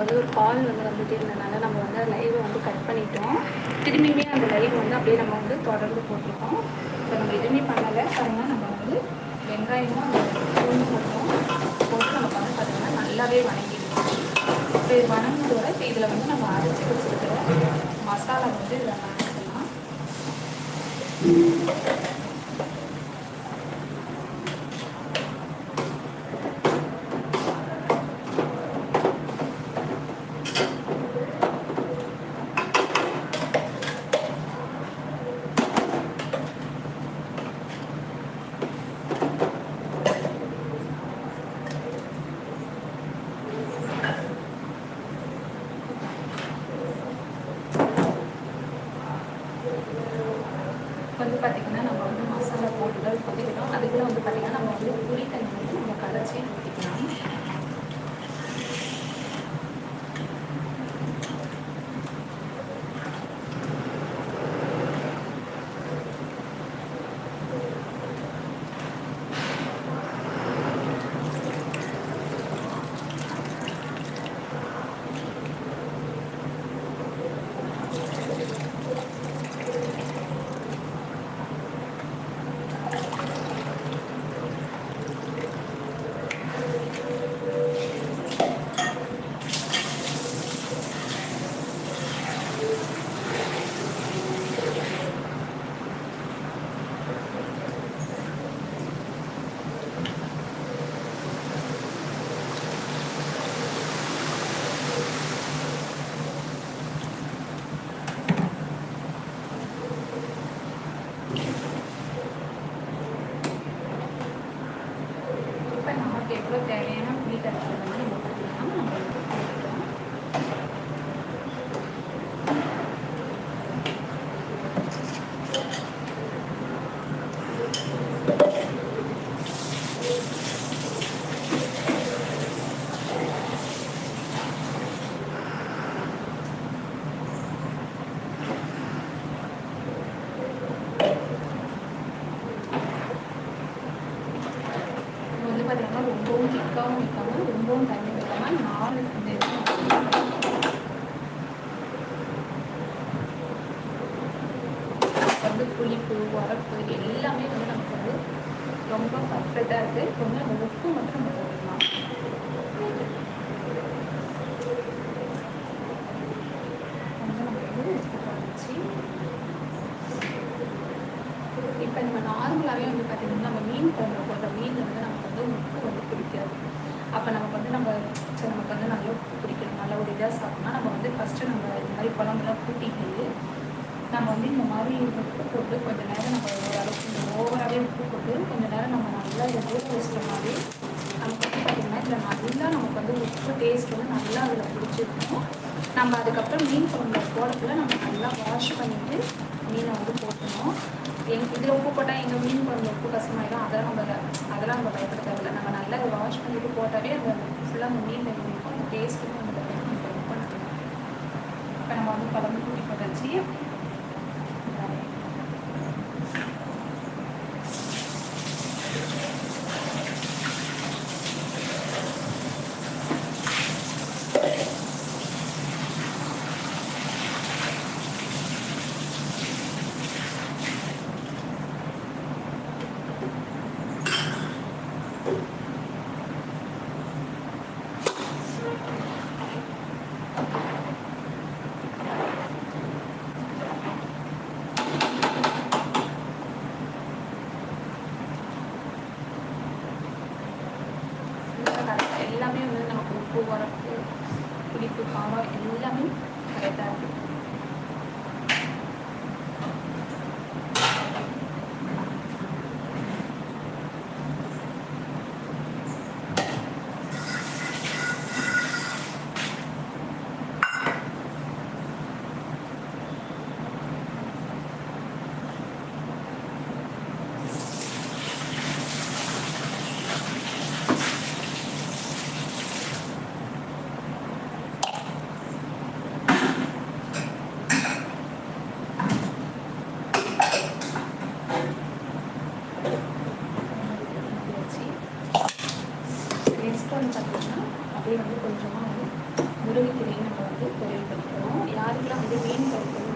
வந்து ஒரு கால் வந்து வந்துட்டே இருந்தனால நம்ம வந்து லைவை வந்து கட் பண்ணிட்டோம். திரும்பியுமே அந்த லைவ் வந்து அப்படியே நம்ம வந்து தொடர்ந்து போட்டிருக்கோம். இப்போ நம்ம எதுவுமே பண்ணலை. பாருங்கள் நம்ம வந்து வெங்காயமும் அந்த பூண்டு போட்டோம் போட்டு நம்ம வந்து பார்த்திங்கன்னா நல்லாவே வணங்கிடுவோம். இப்போ இது வணங்கினதோட இப்போ இதில் வந்து நம்ம அரைச்சி வச்சுருக்கிற மசாலா வந்து இதில் வணக்கலாம் இப்போ நம்ம நார்மலாகவே வந்து பார்த்திங்கன்னா நம்ம மீன் குழம்பு போடுற மீன் வந்து நமக்கு வந்து உப்பு வந்து பிடிக்காது. அப்போ நமக்கு வந்து நம்ம சரி நமக்கு வந்து நல்லா உப்பு பிடிக்கணும். நல்ல ஒரு இதாக சாப்பிட்டோம்னா நம்ம வந்து ஃபஸ்ட்டு நம்ம இந்த மாதிரி குழம்புலாம் கூட்டிட்டு நம்ம வந்து இந்த மாதிரி உப்பு போட்டு கொஞ்சம் நேரம் நம்ம ஓரளவுக்கு ஓவராகவே உப்பு போட்டு கொஞ்சம் நேரம் நம்ம நல்லா இதை ஊற மாதிரி நமக்கு வந்து பார்த்திங்கன்னா இதில் நல்லா நமக்கு வந்து உப்பு டேஸ்ட் வந்து நல்லா அதில் பிடிச்சிருக்கும். நம்ம அதுக்கப்புறம் மீன் குழம்புல போடக்குள்ள நம்ம நல்லா வாஷ் பண்ணிவிட்டு மீனை வந்து போட்டணும் எங் இதில் உப்பு போட்டால் எங்கள் மீன் குழம்பு உப்பு கஷ்டமாயிடும் அதெல்லாம் நம்ம அதெல்லாம் நம்ம பயப்பட தேவையில்லை நம்ம நல்லா வாஷ் பண்ணிட்டு போட்டாவே அந்த ஃபுல்லாக அந்த மீனில் இருக்கும். அந்த டேஸ்ட்டுமே வந்து ரொம்ப நல்லா இப்போ நம்ம வந்து குழம்பு கூட்டி போட்டாச்சு கரெக்டாக எல்லாமே வந்து நமக்கு உப்பு உரப்பு புளிப்பு காரம் எல்லாமே கரெக்டாக இருக்குது அதே வந்து கொஞ்சமாக வந்து முருங்கைக்கீரையும் நம்ம வந்து பொரியல் பண்ணிக்கிறோம். யாருக்கெல்லாம் வந்து மீன் குழம்பு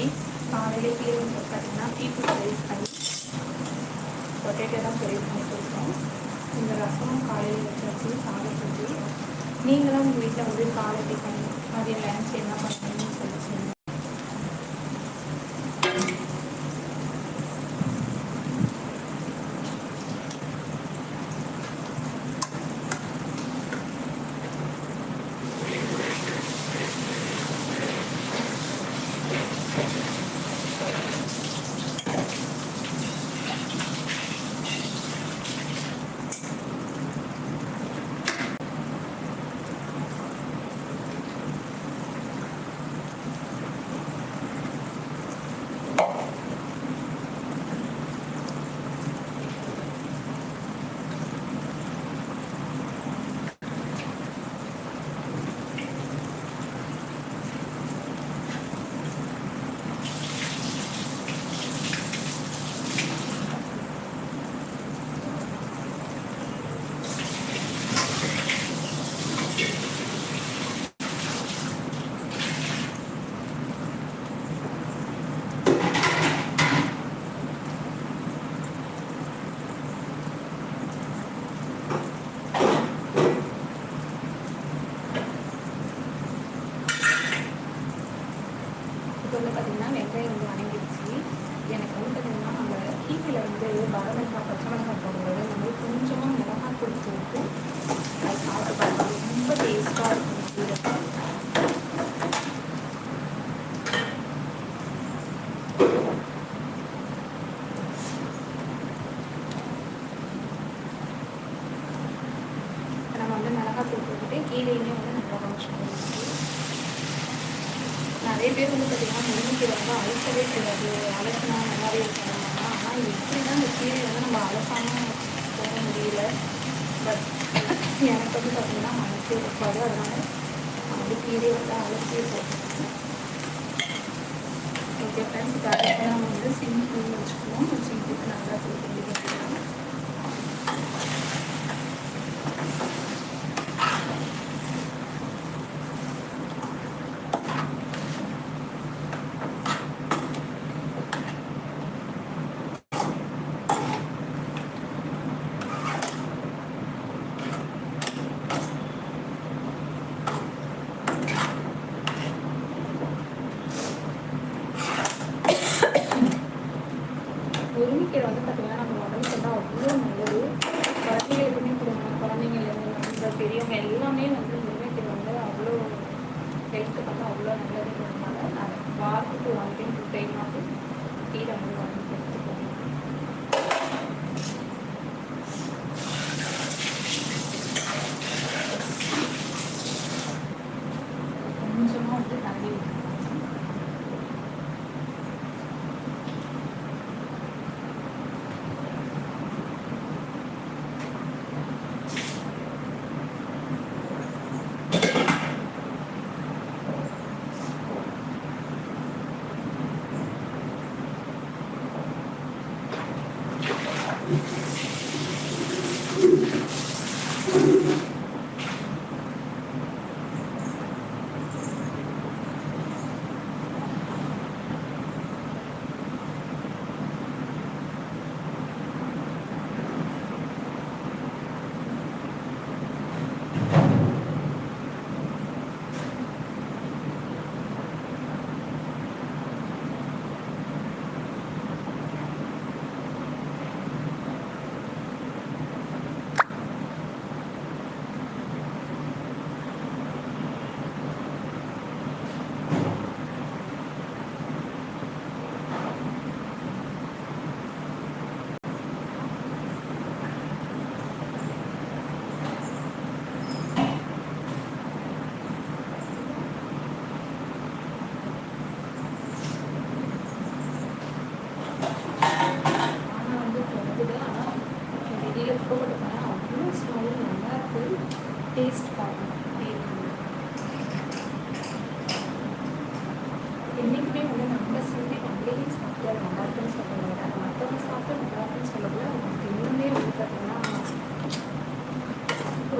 ஊற்றி காலையில் வந்து பார்த்தீங்கன்னா பீப்பு சைஸ் பண்ணி பொட்டேட்டோ தான் பொரியல் பண்ணி கொடுத்தோம். இந்த ரசம் காலையில் வச்சாச்சு சாதம் செஞ்சு நீங்களும் உங்கள் வீட்டில் வந்து காலை டிஃபன் மதியம் லன்ச் அழைக்கவே கிடையாது. அழைக்கினா மாதிரி இருக்கணும் ஆனால் இப்படி தான் இந்த வந்து நம்ம அழைக்காமல் போக முடியல. பட் எனக்கு வந்து பார்த்திங்கன்னா மனசே இருக்காது அதனால் அப்படி கீழே வந்து அழைச்சியே போகும் ஓகே ஃப்ரெண்ட்ஸ் இப்போ அழைக்கலாம் வந்து சிம்பிள் வச்சுக்குவோம். சிம்பிளுக்கு நல்லா கொடுத்து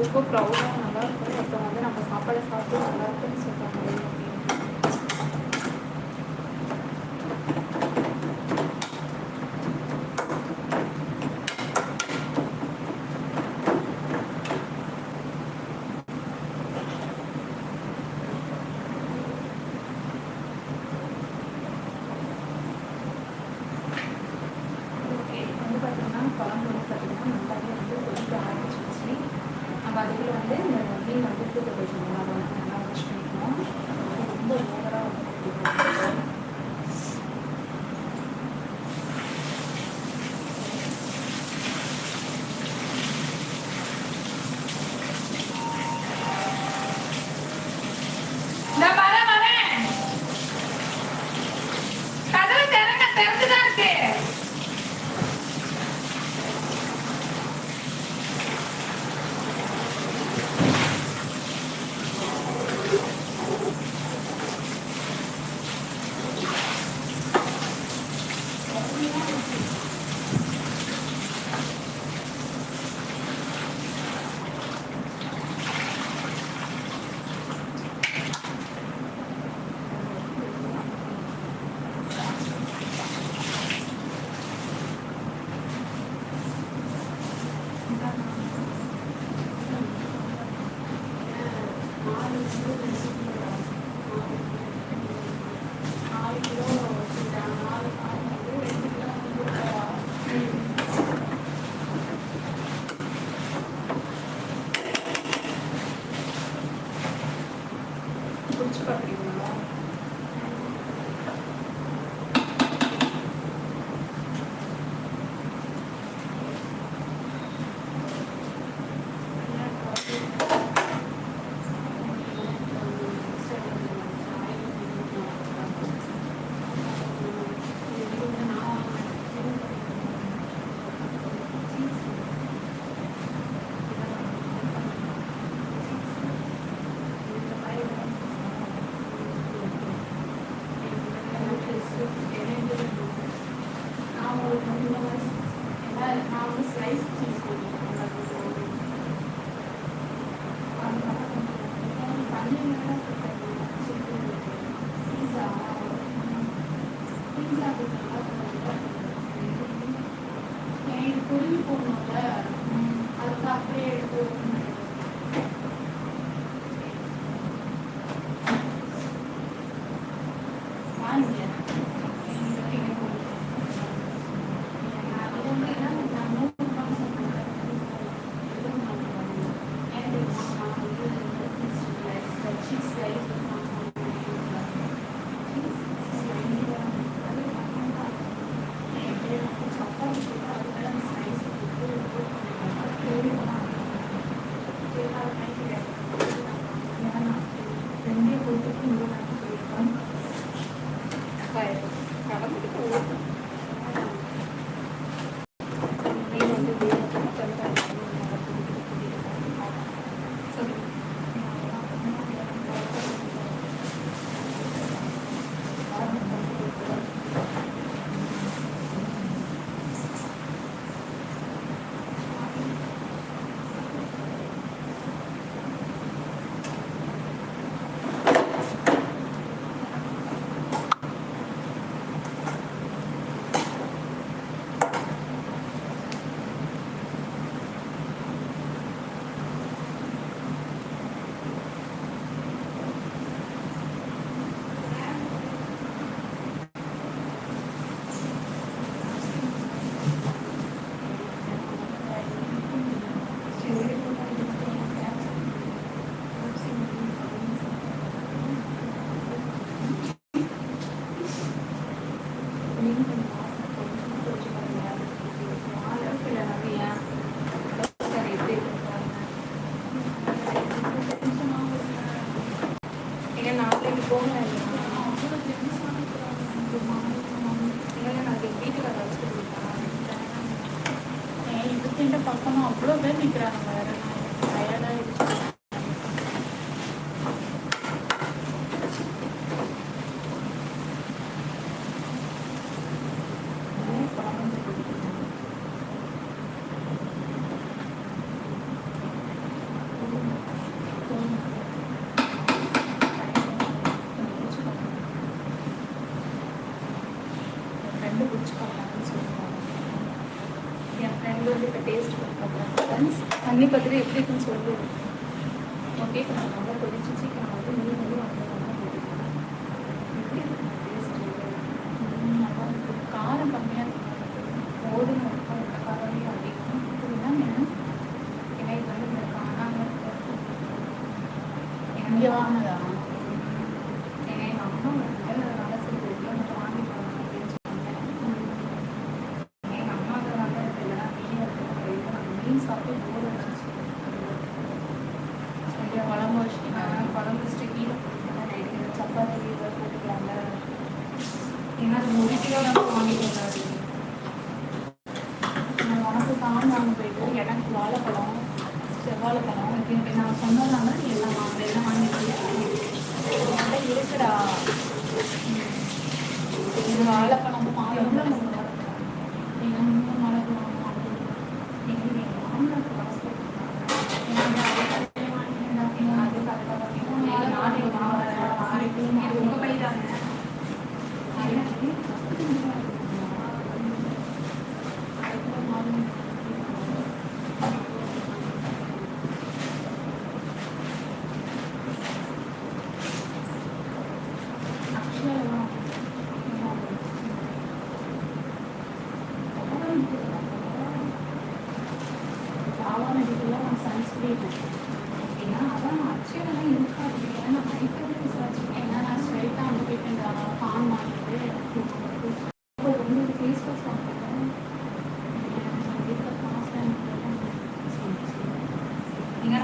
ரொம்ப ப்ரௌடாக நல்லாயிருக்கும் அப்புறம் வந்து நம்ம சாப்பாடை சாப்பிட்டு நல்லாயிருக்குன்னு சொல்லி வந்து எப்படி இருக்குன்னு சொல்லுவோம் ஓகே நான் நல்லா கொதிச்சு சிக்கன் வந்து மீன் வந்து காரம் கம்மியாக இருக்கும் போதும் காரம் அதிகம் அப்படின்னா என்ன? எனக்கு வந்து இந்த காணாமல் இங்கே வாங்கினதா?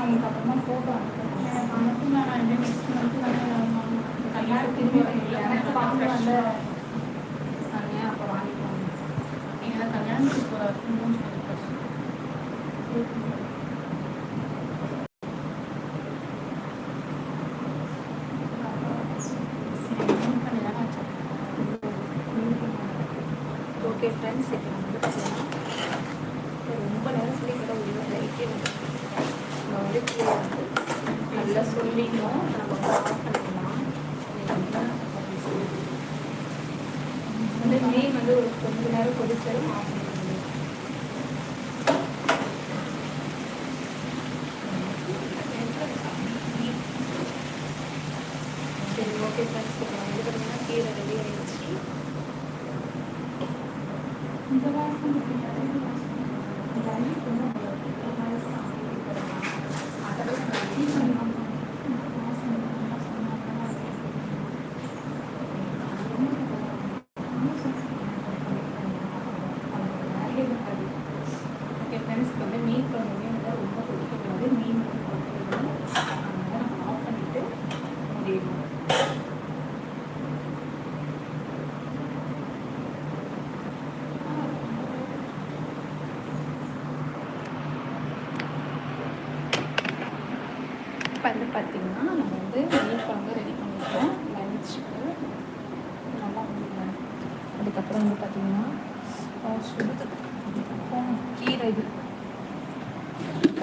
உங்களுக்கு அப்புறமா ஃபோட்டோ அனுப்புகிறேன் எனக்கு அனுப்புங்க நான் என்ன நெக்ஸ்ட் மந்த்து வந்து கல்யாணம் திரும்பி எனக்கு பார்க்க வரல அப்புறம் வாங்கிக்கோங்க எங்களை கல்யாணத்துக்கு போகிற மீன் வந்து ஒரு கொஞ்ச நேரம் கொதிச்சதும் ஆஃப் சொல்கிறது கீரை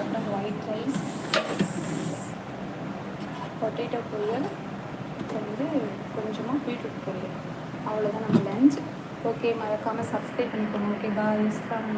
அப்புறம் ஒயிட் ரைஸ் பொட்டேட்டோ பொரியல் வந்து கொஞ்சமாக பீட்ரூட் பொரியல். அவ்வளோதான் நம்ம லஞ்ச் ஓகே மறக்காமல் சப்ஸ்கிரைப் பண்ணிக்கோங்க. ஓகே பாய் இஸ்லாம்